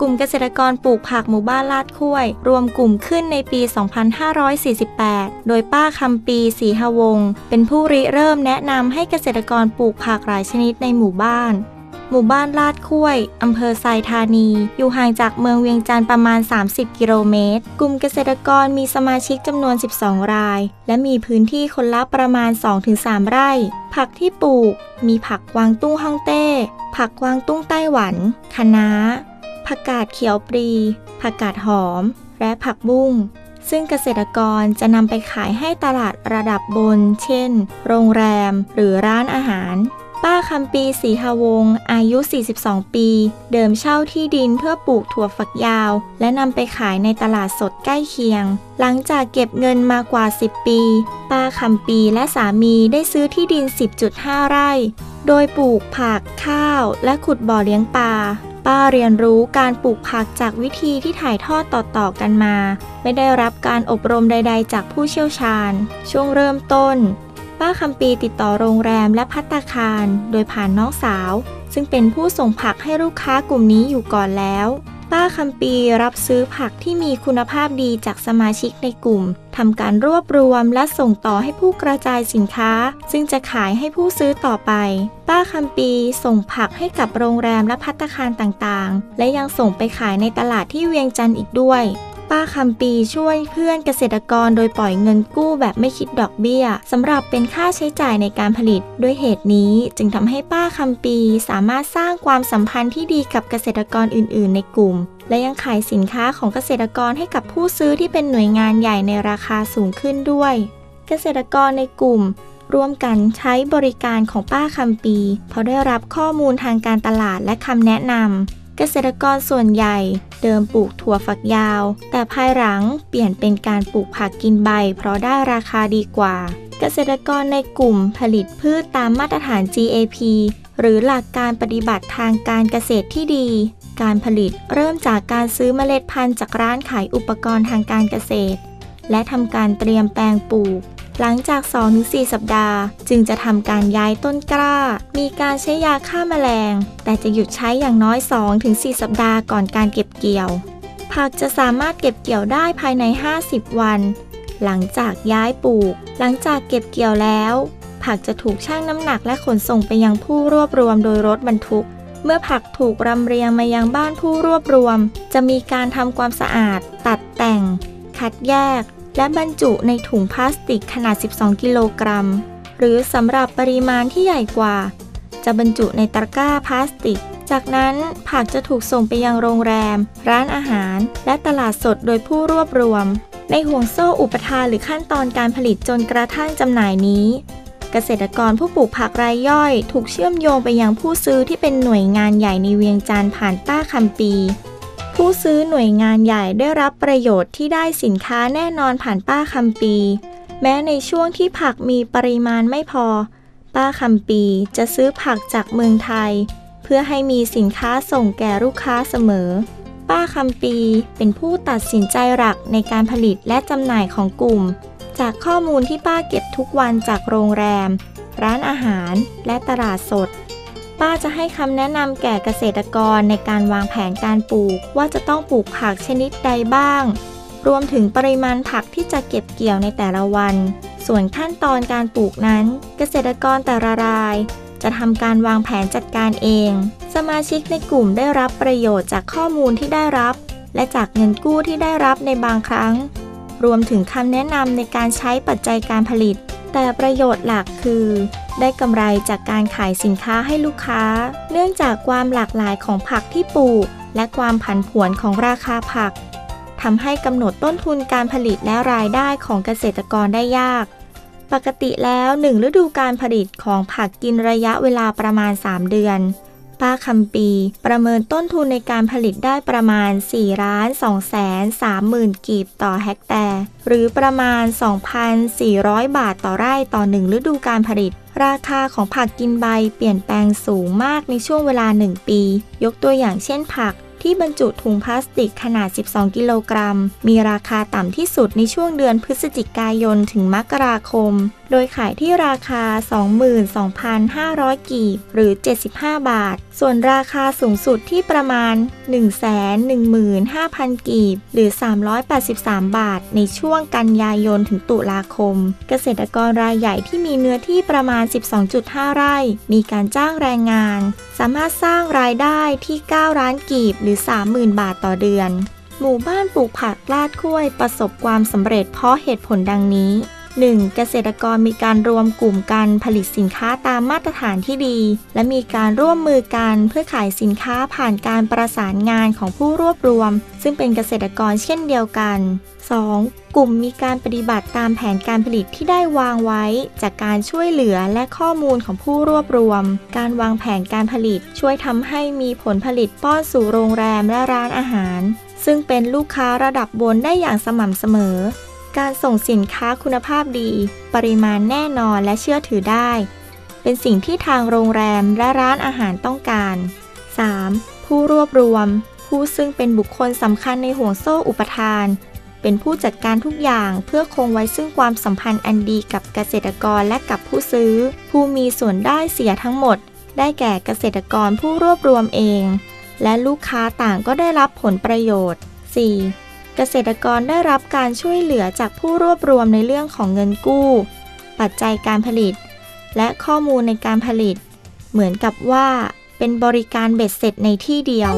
กลุ่มเกษตรกรปลูกผักหมู่บ้านลาดคุ้ย รวมกลุ่มขึ้นในปี 2548 โดยป้าคำปีศรีหวง เป็นผู้ริเริ่มแนะนำให้เกษตรกรปลูกผักหลายชนิดในหมู่บ้านหมู่บ้านลาดคุ้ย อำเภอไซธานี อยู่ห่างจากเมืองเวียงจันทร์ประมาณ 30 กิโลเมตร กลุ่มเกษตรกรมีสมาชิกจำนวน 12 ราย และมีพื้นที่คนละประมาณ 2-3 ไร่ ผักที่ปลูก มีผักกวางตุ้งฮ่องเต้ ผักกวางตุ้งไต้หวันคะน้า ผักกาดเขียวปรี ผักกาดหอม และผักบุ้ง ซึ่งเกษตรกรจะนำไปขายให้ตลาดระดับบน เช่น โรงแรม หรือร้านอาหาร ป้าคำปีศรีหวง อายุ 42 ปี เดิมเช่าที่ดินเพื่อปลูกถั่วฝักยาว และนำไปขายในตลาดสดใกล้เคียง หลังจากเก็บเงินมากว่า 10 ปี ป้าคำปีและสามีได้ซื้อที่ดิน 10.5 ไร่ โดยปลูกผักข้าว และขุดบ่อเลี้ยงปลา ป้าเรียนรู้การปลูกผักจากวิธีที่ถ่ายทอดต่อๆกันมา ไม่ได้รับการอบรมใด ๆ จากผู้เชี่ยวชาญ ช่วงเริ่มต้น ป้าคำปีติดต่อโรงแรมและพัตตาคาร โดยผ่านน้องสาว ซึ่งเป็นผู้ส่งผักให้ลูกค้ากลุ่มนี้อยู่ก่อนแล้ว ป้าคัมปีรับซื้อผักที่มีคุณภาพดีจากสมาชิกในกลุ่มทำการรวบรวมและส่งต่อให้ผู้กระจายสินค้า ซึ่งจะขายให้ผู้ซื้อต่อไป ป้าคัมปีส่งผักให้กับโรงแรมและพัตตาคารต่างๆ และยังส่งไปขายในตลาดที่เวียงจันทร์อีกด้วย ป้าคำปีช่วยเพื่อนเกษตรกรโดยปล่อยเงินกู้แบบไม่คิดดอกเบี้ยสำหรับเป็นค่าใช้จ่ายในการผลิต ด้วยเหตุนี้จึงทำให้ป้าคำปีสามารถสร้างความสัมพันธ์ที่ดีกับเกษตรกรอื่น ๆ ในกลุ่ม และยังขายสินค้าของเกษตรกรให้กับผู้ซื้อที่เป็นหน่วยงานใหญ่ในราคาสูงขึ้นด้วย เกษตรกรในกลุ่มร่วมกันใช้บริการของป้าคำปี เพราะได้รับข้อมูลทางการตลาดและคำแนะนำ เกษตรกรส่วนใหญ่เดิมปลูกถั่วฝักยาว แต่ภายหลังเปลี่ยนเป็นการปลูกผักกินใบ เพราะได้ราคาดีกว่า เกษตรกรในกลุ่มผลิตพืชตามมาตรฐาน GAP หรือหลักการปฏิบัติทางการเกษตรที่ดี การผลิตเริ่มจากการซื้อเมล็ดพันธุ์จากร้านขายอุปกรณ์ทางการเกษตร และทำการเตรียมแปลงปลูก หลังจาก 2-4 สัปดาห์ จึงจะทำการย้ายต้นกล้า มีการใช้ยาฆ่ามาแมลง แต่จะหยุดใช้อย่างน้อย 2-4 สัปดาห์ก่อนการเก็บเกี่ยว ผักจะสามารถเก็บเกี่ยวได้ภายใน 50 วัน หลังจากย้ายปลูก หลังจากเก็บเกี่ยวแล้ว ผักจะถูกชั่งน้ำหนักและขนส่งไปยังผู้รวบรวมโดยรถบรรทุกเมื่อผักถูกรำเรียงมายังบ้านผู้รวบรวม จะมีการทำความสะอาด ตัดแต่ง คัดแยก และบรรจุในถุงพลาสติกขนาด 12 กิโลกรัม หรือสำหรับปริมาณที่ใหญ่กว่า จะบรรจุในตะกร้าพลาสติก จากนั้นผักจะถูกส่งไปยังโรงแรม ร้านอาหาร และตลาดสดโดยผู้รวบรวม ในห่วงโซ่อุปทานหรือขั้นตอนการผลิตจนกระทั่งจำหน่ายนี้ เกษตรกรผู้ปลูกผักรายย่อย ถูกเชื่อมโยงไปยังผู้ซื้อที่เป็นหน่วยงานใหญ่ในเวียงจันทร์ผ่านป้าคำปี ผู้ซื้อหน่วยงานใหญ่ได้รับประโยชน์ที่ได้สินค้าแน่นอนผ่านป้าคำปี แม้ในช่วงที่ผักมีปริมาณไม่พอ ป้าคำปีจะซื้อผักจากเมืองไทย เพื่อให้มีสินค้าส่งแก่ลูกค้าเสมอ ป้าคำปีเป็นผู้ตัดสินใจหลักในการผลิตและจำหน่ายของกลุ่ม จากข้อมูลที่ป้าเก็บทุกวันจากโรงแรม ร้านอาหารและตลาดสด ป้าจะให้คำแนะนำแก่เกษตรกรในการวางแผนการปลูก ว่าจะต้องปลูกผักชนิดใดบ้าง รวมถึงปริมาณผักที่จะเก็บเกี่ยวในแต่ละวัน ส่วนขั้นตอนการปลูกนั้น เกษตรกรแต่ละราย จะทำการวางแผนจัดการเอง สมาชิกในกลุ่มได้รับประโยชน์จากข้อมูลที่ได้รับ และจากเงินกู้ที่ได้รับในบางครั้ง รวมถึงคำแนะนำในการใช้ปัจจัยการผลิต แต่ประโยชน์หลักคือ ได้กำไรจากการขายสินค้าให้ลูกค้า เนื่องจากความหลากหลายของผักที่ปลูก และความผันผวนของราคาผักทำให้กำหนดต้นทุนการผลิตและรายได้ของเกษตรกรได้ยาก ปกติแล้วหนึ่งฤดูการผลิตของผักกินระยะเวลาประมาณ 3 เดือน ป้าคำปี ประเมินต้นทุนในการผลิตได้ประมาณ4ล้าน2แสน3หมื่นกีบต่อเฮกแตร์หรือประมาณ 2,400 บาทต่อไร่ต่อหนึ่งฤดูการผลิต ราคาของผักกินใบเปลี่ยนแปลงสูงมากในช่วงเวลา 1 ปี ยกตัวอย่างเช่นผักที่บรรจุถุงพลาสติกขนาด 12 กิโลกรัม มีราคาต่ำที่สุดในช่วงเดือนพฤศจิกายนถึงมกราคมโดยขายที่ราคา 22,500 กีบหรือ 75 บาท ส่วนราคาสูงสุดที่ประมาณ 115,000 กีบหรือ 383 บาท ในช่วงกันยายนถึงตุลาคม เกษตรกรรายใหญ่ที่มีเนื้อที่ประมาณ 12.5 ไร่ มีการจ้างแรงงาน สามารถสร้างรายได้ที่ 9 ล้านกีบหรือ 30,000 บาทต่อเดือน หมู่บ้านปลูกผักลาดคุ้ยประสบความสำเร็จเพราะเหตุผลดังนี้ 1. เกษตรกรมีการรวมกลุ่มกันผลิตสินค้าตามมาตรฐานที่ดี และมีการร่วมมือกันเพื่อขายสินค้าผ่านการประสานงานของผู้รวบรวม ซึ่งเป็นเกษตรกรเช่นเดียวกัน 2. กลุ่มมีการปฏิบัติตามแผนการผลิตที่ได้วางไว้ จากการช่วยเหลือและข้อมูลของผู้รวบรวม การวางแผนการผลิตช่วยทำให้มีผลผลิตป้อนสู่โรงแรมและร้านอาหาร ซึ่งเป็นลูกค้าระดับบนได้อย่างสม่ำเสมอ การส่งสินค้าคุณภาพดี ปริมาณแน่นอนและเชื่อถือได้ เป็นสิ่งที่ทางโรงแรมและร้านอาหารต้องการ 3. ผู้รวบรวม ผู้ซึ่งเป็นบุคคลสำคัญในห่วงโซ่อุปทาน เป็นผู้จัดการทุกอย่างเพื่อคงไว้ซึ่งความสัมพันธ์อันดีกับเกษตรกรและกับผู้ซื้อ ผู้มีส่วนได้เสียทั้งหมด ได้แก่เกษตรกรผู้รวบรวมเอง และลูกค้าต่างก็ได้รับผลประโยชน์ 4. เกษตรกรได้รับการช่วยเหลือจากผู้รวบรวมในเรื่องของเงินกู้ ปัจจัยการผลิต และข้อมูลในการผลิต เหมือนกับว่าเป็นบริการเบ็ดเสร็จในที่เดียว